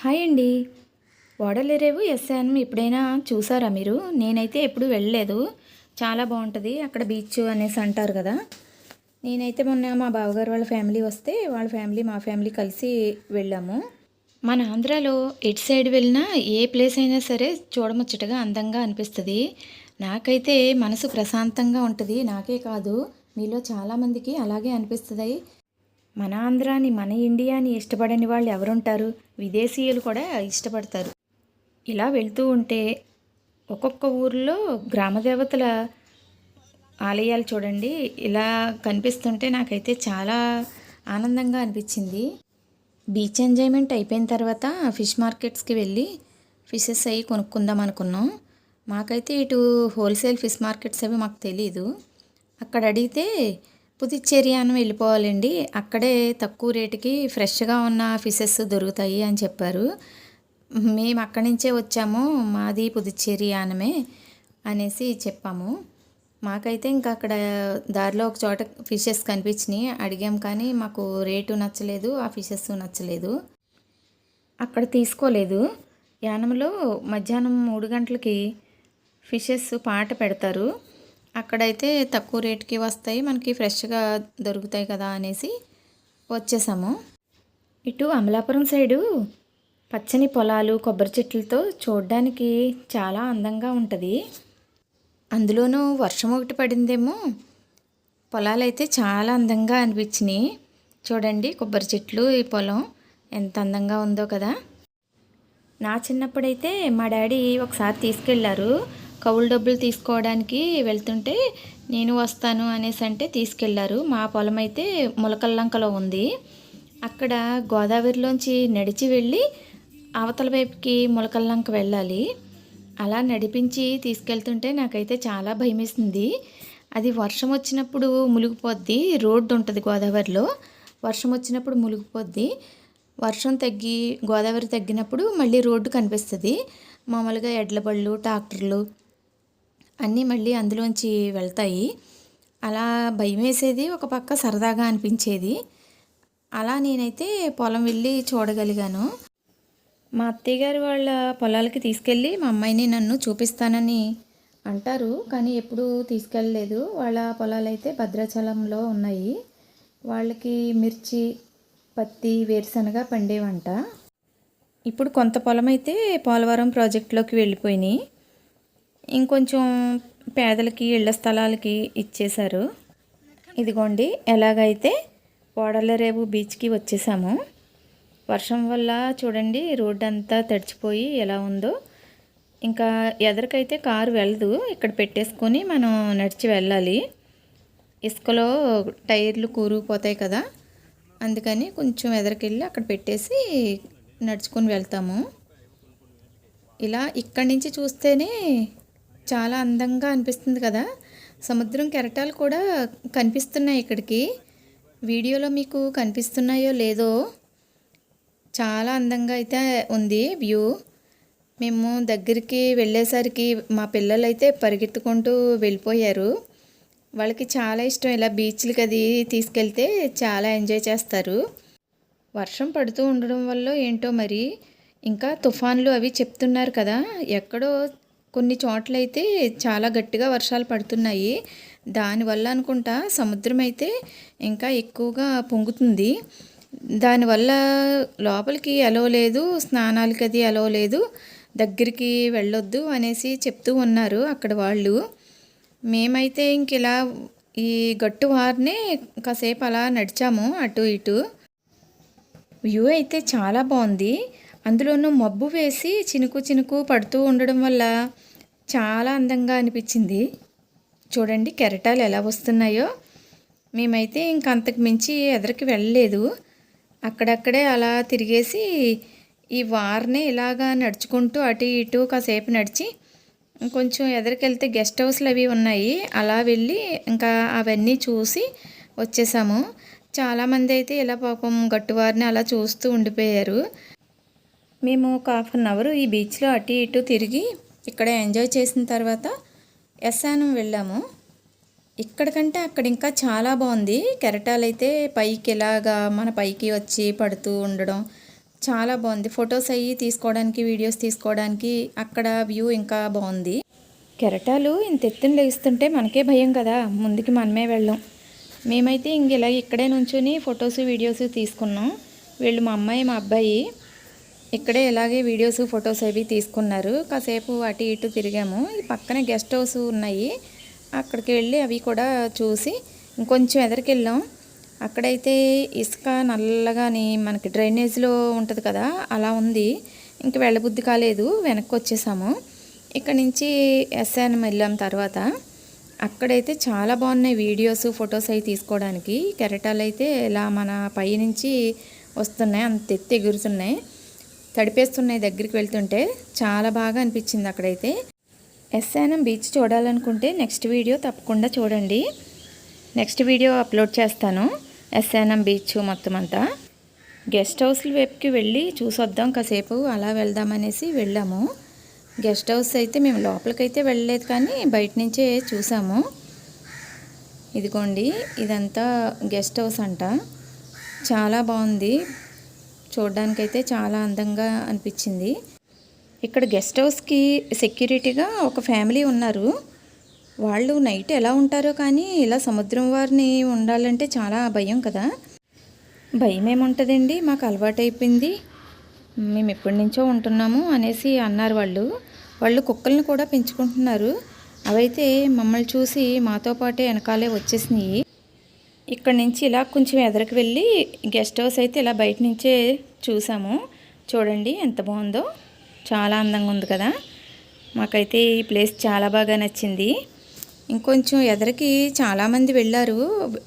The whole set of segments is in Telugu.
హాయ్ అండి. ఓడలేరేవు ఎస్ఎన్ ఎప్పుడైనా చూసారా మీరు? నేనైతే ఎప్పుడు వెళ్ళలేదు. చాలా బాగుంటుంది. అక్కడ బీచ్ అనేసి అంటారు కదా. నేనైతే మొన్న మా బావగారు వాళ్ళ ఫ్యామిలీ వస్తే వాళ్ళ ఫ్యామిలీ మా ఫ్యామిలీ కలిసి వెళ్ళాము. మన ఆంధ్రాలో ఎటు సైడ్ వెళ్ళినా ఏ ప్లేస్ అయినా సరే చూడముచ్చటగా అందంగా అనిపిస్తుంది. నాకైతే మనసు ప్రశాంతంగా ఉంటుంది. నాకే కాదు మీలో చాలామందికి అలాగే అనిపిస్తుంది. మన ఆంధ్రాని మన ఇండియాని ఇష్టపడని వాళ్ళు ఎవరుంటారు? విదేశీయులు కూడా ఇష్టపడతారు. ఇలా వెళ్తూ ఉంటే ఒక్కొక్క ఊర్లో గ్రామదేవతల ఆలయాలు చూడండి. ఇలా కనిపిస్తుంటే నాకైతే చాలా ఆనందంగా అనిపించింది. బీచ్ ఎంజాయ్మెంట్ అయిపోయిన తర్వాత ఫిష్ మార్కెట్స్కి వెళ్ళి ఫిషెస్ అవి కొనుక్కుందాం అనుకున్నాం. మాకైతే ఇటు హోల్సేల్ ఫిష్ మార్కెట్స్ అవి మాకు తెలీదు. అక్కడ అడిగితే పుదుచ్చేరి అని వెళ్ళిపోవాలండి. అక్కడే తక్కువ రేటుకి ఫ్రెష్గా ఉన్న ఫిషెస్ దొరుకుతాయి అని చెప్పారు. మేము అక్కడి నుంచే వచ్చాము మాది పుదుచ్చేరి ఆనమే అనేసి చెప్పాము. మాకైతే ఇంకా అక్కడ దారిలో ఒక చోట ఫిషెస్ కనిపించినాయి. అడిగాం కానీ మాకు రేటు నచ్చలేదు ఆ ఫిషెస్ నచ్చలేదు. అక్కడ తీసుకోలేదు. యానంలో మధ్యాహ్నం మూడు గంటలకి ఫిషెస్ పాట పెడతారు. అక్కడైతే తక్కువ రేటుకి వస్తాయి. మనకి ఫ్రెష్గా దొరుకుతాయి కదా అనేసి వచ్చేసాము. ఇటు అమలాపురం సైడు పచ్చని పొలాలు కొబ్బరి చెట్లతో చూడడానికి చాలా అందంగా ఉంటుంది. అందులోనూ వర్షం ఒకటి పడిందేమో. పొలాలు అయితే చాలా అందంగా అనిపించినాయి. చూడండి కొబ్బరి చెట్లు ఈ పొలం ఎంత అందంగా ఉందో కదా. నా చిన్నప్పుడైతే మా డాడీ ఒకసారి తీసుకెళ్ళారు. కౌలు డబ్బులు తీసుకోవడానికి వెళ్తుంటే నేను వస్తాను అనేసి అంటే తీసుకెళ్ళారు. మా పొలం అయితే ములకల్లంకలో ఉంది. అక్కడ గోదావరిలోంచి నడిచి వెళ్ళి అవతల వైపుకి ములకల్లంక వెళ్ళాలి. అలా నడిపించి తీసుకెళ్తుంటే నాకైతే చాలా భయమేసింది. అది వర్షం వచ్చినప్పుడు మునిగిపోద్ది. రోడ్డు ఉంటుంది గోదావరిలో. వర్షం వచ్చినప్పుడు మునిగిపోద్ది. వర్షం తగ్గి గోదావరి తగ్గినప్పుడు మళ్ళీ రోడ్డు కనిపిస్తుంది. మామూలుగా ఎడ్ల బళ్ళు ట్రాక్టర్లు అన్నీ మళ్ళీ అందులోంచి వెళ్తాయి. అలా భయం వేసేది ఒక పక్క సరదాగా అనిపించేది. అలా నేనైతే పొలం వెళ్ళి చూడగలిగాను. మా అత్తయ్య గారు వాళ్ళ పొలాలకి తీసుకెళ్ళి మా అమ్మాయిని నన్ను చూపిస్తానని అంటారు. కానీ ఎప్పుడూ తీసుకెళ్ళలేదు. వాళ్ళ పొలాలు అయితే భద్రాచలంలో ఉన్నాయి. వాళ్ళకి మిర్చి పత్తి వేరుశనగ పండేవంట. ఇప్పుడు కొంత పొలం అయితే పోలవరం ప్రాజెక్టులోకి వెళ్ళిపోయినాయి. ఇంకొంచెం పేదలకి ఇళ్ళ స్థలాలకి ఇచ్చేశారు. ఇదిగోండి ఎలాగైతే ఓడలరేవు బీచ్కి వచ్చేసాము వర్షం వల్ల చూడండి రోడ్డు అంతా తడిచిపోయి ఎలా ఉందో. ఇంకా ఎదరికైతే కారు వెళ్ళదు ఇక్కడ పెట్టేసుకొని మనం నడిచి వెళ్ళాలి. ఇసుకలో టైర్లు కూరుకుపోతాయి కదా అందుకని కొంచెం ఎదరికెళ్ళి అక్కడ పెట్టేసి నడుచుకొని వెళ్తాము. ఇలా ఇక్కడి నుంచి చూస్తేనే చాలా అందంగా అనిపిస్తుంది కదా. సముద్రం కెరటాలు కూడా కనిపిస్తున్నాయి ఇక్కడికి. వీడియోలో మీకు కనిపిస్తున్నాయో లేదో చాలా అందంగా అయితే ఉంది వ్యూ. మేము దగ్గరికి వెళ్ళేసరికి మా పిల్లలు అయితే పరిగెత్తుకుంటూ వెళ్ళిపోయారు. వాళ్ళకి చాలా ఇష్టం ఇలా బీచ్లకి అది తీసుకెళ్తే చాలా ఎంజాయ్ చేస్తారు. వర్షం పడుతూ ఉండడం వల్ల ఏంటో మరి ఇంకా తుఫాన్లు అవి చెప్తున్నారు కదా. ఎక్కడో కొన్ని చోట్లయితే చాలా గట్టిగా వర్షాలు పడుతున్నాయి. దానివల్ల అనుకుంటా సముద్రం అయితే ఇంకా ఎక్కువగా పొంగుతుంది. దానివల్ల లోపలికి ఎలో లేదు స్నానాలకి అది ఎలో లేదు దగ్గరికి వెళ్ళొద్దు అనేసి చెప్తూ ఉన్నారు అక్కడ వాళ్ళు. మేమైతే ఇంక ఇలా ఈ గట్టు వారినే కాసేపు అలా నడిచాము అటు ఇటు. వ్యూ అయితే చాలా బాగుంది. అందులోనూ మబ్బు వేసి చినుకు చినుకు పడుతూ ఉండడం వల్ల చాలా అందంగా అనిపించింది. చూడండి కెరటాలు ఎలా వస్తున్నాయో. మేమైతే ఇంక అంతకు మించి ఎదరికి వెళ్ళలేదు. అక్కడక్కడే అలా తిరిగేసి ఈ వారిని ఇలాగా నడుచుకుంటూ అటు ఇటు కాసేపు నడిచి కొంచెం ఎదరికెళ్తే గెస్ట్ హౌస్లు అవి ఉన్నాయి. అలా వెళ్ళి ఇంకా అవన్నీ చూసి వచ్చేసాము. చాలామంది అయితే ఇలా పాపం గట్టువారిని అలా చూస్తూ ఉండిపోయారు. మేము ఒక హాఫ్ అన్ అవర్ ఈ బీచ్లో అటు ఇటు తిరిగి ఇక్కడ ఎంజాయ్ చేసిన తర్వాత ఎస్ఆనం వెళ్ళాము. ఇక్కడికంటే అక్కడ ఇంకా చాలా బాగుంది. కెరటాలు అయితే పైకి ఇలాగా మన పైకి వచ్చి పడుతూ ఉండడం చాలా బాగుంది. ఫొటోస్ అయ్యి తీసుకోవడానికి వీడియోస్ తీసుకోవడానికి అక్కడ వ్యూ ఇంకా బాగుంది. కెరటాలు ఇంత ఎత్తున లేస్తుంటే మనకే భయం కదా. ముందుకి మనమే వెళ్ళాం. మేమైతే ఇంక ఇలా ఇక్కడే నుంచుని ఫొటోస్ వీడియోస్ తీసుకున్నాం. వీళ్ళు మా అమ్మాయి మా అబ్బాయి ఇక్కడే ఇలాగే వీడియోస్ ఫొటోస్ అవి తీసుకున్నారు. కాసేపు అటు ఇటు తిరిగాము. ఈ పక్కనే గెస్ట్ హౌస్ ఉన్నాయి. అక్కడికి వెళ్ళి అవి కూడా చూసి ఇంకొంచెం ఎదరికి వెళ్ళాం. అక్కడైతే ఇసుక నల్లగాని మనకి డ్రైనేజ్లో ఉంటుంది కదా అలా ఉంది. ఇంక వెళ్ళబుద్ధి కాలేదు. వెనక్కి వచ్చేసాము. ఇక్కడ నుంచి ఎస్ఎన్ వెళ్ళాం తర్వాత. అక్కడైతే చాలా బాగున్నాయి వీడియోస్ ఫొటోస్ అవి తీసుకోవడానికి. కెరటాలు అయితే ఇలా మన పై నుంచి వస్తున్నాయి. అంత ఎత్తి ఎగురుతున్నాయి. తడిపేస్తున్నాయి దగ్గరికి వెళ్తుంటే చాలా బాగా అనిపించింది అక్కడైతే. ఎస్ఎన్ఎం బీచ్ చూడాలనుకుంటే నెక్స్ట్ వీడియో తప్పకుండా చూడండి. నెక్స్ట్ వీడియో అప్లోడ్ చేస్తాను. ఎస్ఎన్ఎం బీచ్ మొత్తం అంతా. గెస్ట్ హౌస్ల వైపుకి వెళ్ళి చూసొద్దాం కాసేపు అలా వెళ్దామనేసి వెళ్ళాము. గెస్ట్ హౌస్ అయితే మేము లోపలికైతే వెళ్ళలేదు కానీ బయట నుంచే చూసాము. ఇదిగోండి ఇదంతా గెస్ట్ హౌస్ అంట. చాలా బాగుంది. చూడడానికైతే చాలా అందంగా అనిపించింది. ఇక్కడ గెస్ట్ హౌస్కి సెక్యూరిటీగా ఒక ఫ్యామిలీ ఉన్నారు. వాళ్ళు నైట్ ఎలా ఉంటారో కానీ ఇలా సముద్రం వారిని ఉండాలంటే చాలా భయం కదా. భయం ఏముంటుందండి మాకు అలవాటు అయిపోయింది మేము ఎప్పటి నుంచో ఉంటున్నాము అనేసి అన్నారు వాళ్ళు. వాళ్ళు కుక్కల్ని కూడా పెంచుకుంటున్నారు. అవైతే మమ్మల్ని చూసి మాతో పాటే వెనకాలే వచ్చేసినాయి. ఇక్కడ నుంచి ఇలా కొంచెం ఎదరికి వెళ్ళి గెస్ట్ హౌస్ అయితే ఇలా బయట నుంచే చూసాము. చూడండి ఎంత బాగుందో. చాలా అందంగా ఉంది కదా. మాకైతే ఈ ప్లేస్ చాలా బాగా నచ్చింది. ఇంకొంచెం ఎదరికి చాలామంది వెళ్ళారు.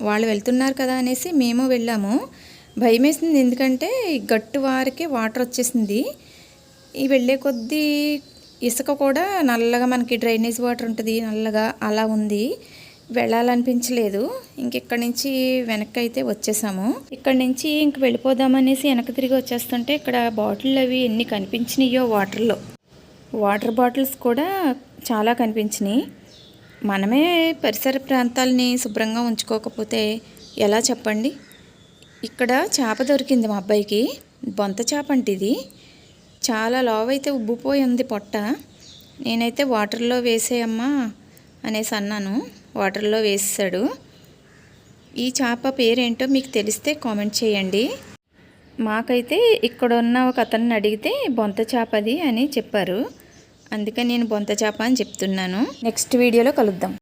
వాళ్ళు వెళ్తున్నారు కదా అనేసి మేము వెళ్ళాము. భయం వేసింది ఎందుకంటే గట్టు వారికి వాటర్ వచ్చేసింది. ఈ వెళ్ళే కొద్దీ ఇసుక కూడా నల్లగా మనకి డ్రైనేజ్ వాటర్ ఉంటుంది. నల్లగా అలా ఉంది. వెళ్ళాలనిపించలేదు. ఇంక ఇక్కడి నుంచి వెనక్కి అయితే వచ్చేసాము. ఇక్కడ నుంచి ఇంక వెళ్ళిపోదామనేసి వెనక్కి తిరిగి వచ్చేస్తుంటే ఇక్కడ బాటిల్ అవి ఎన్ని కనిపించినాయో వాటర్లో. వాటర్ బాటిల్స్ కూడా చాలా కనిపించినాయి. మనమే పరిసర ప్రాంతాలని శుభ్రంగా ఉంచుకోకపోతే ఎలా చెప్పండి? ఇక్కడ చేప దొరికింది మా అబ్బాయికి. బొంత చేప అంటే ఇది చాలా లావ్ అయితే ఉబ్బిపోయి ఉంది పొట్ట. నేనైతే వాటర్లో వేసేయమ్మా అనేసి అన్నాను. వాటర్లో వేసాడు ఈ చేప పేరేంటో మీకు తెలిస్తే కామెంట్ చేయండి. మాకైతే ఇక్కడ ఉన్న ఒక అతన్ని అడిగితే బొంత చేపది అని చెప్పారు. అందుకే నేను బొంత చేప అని చెప్తున్నాను. నెక్స్ట్ వీడియోలో కలుద్దాం.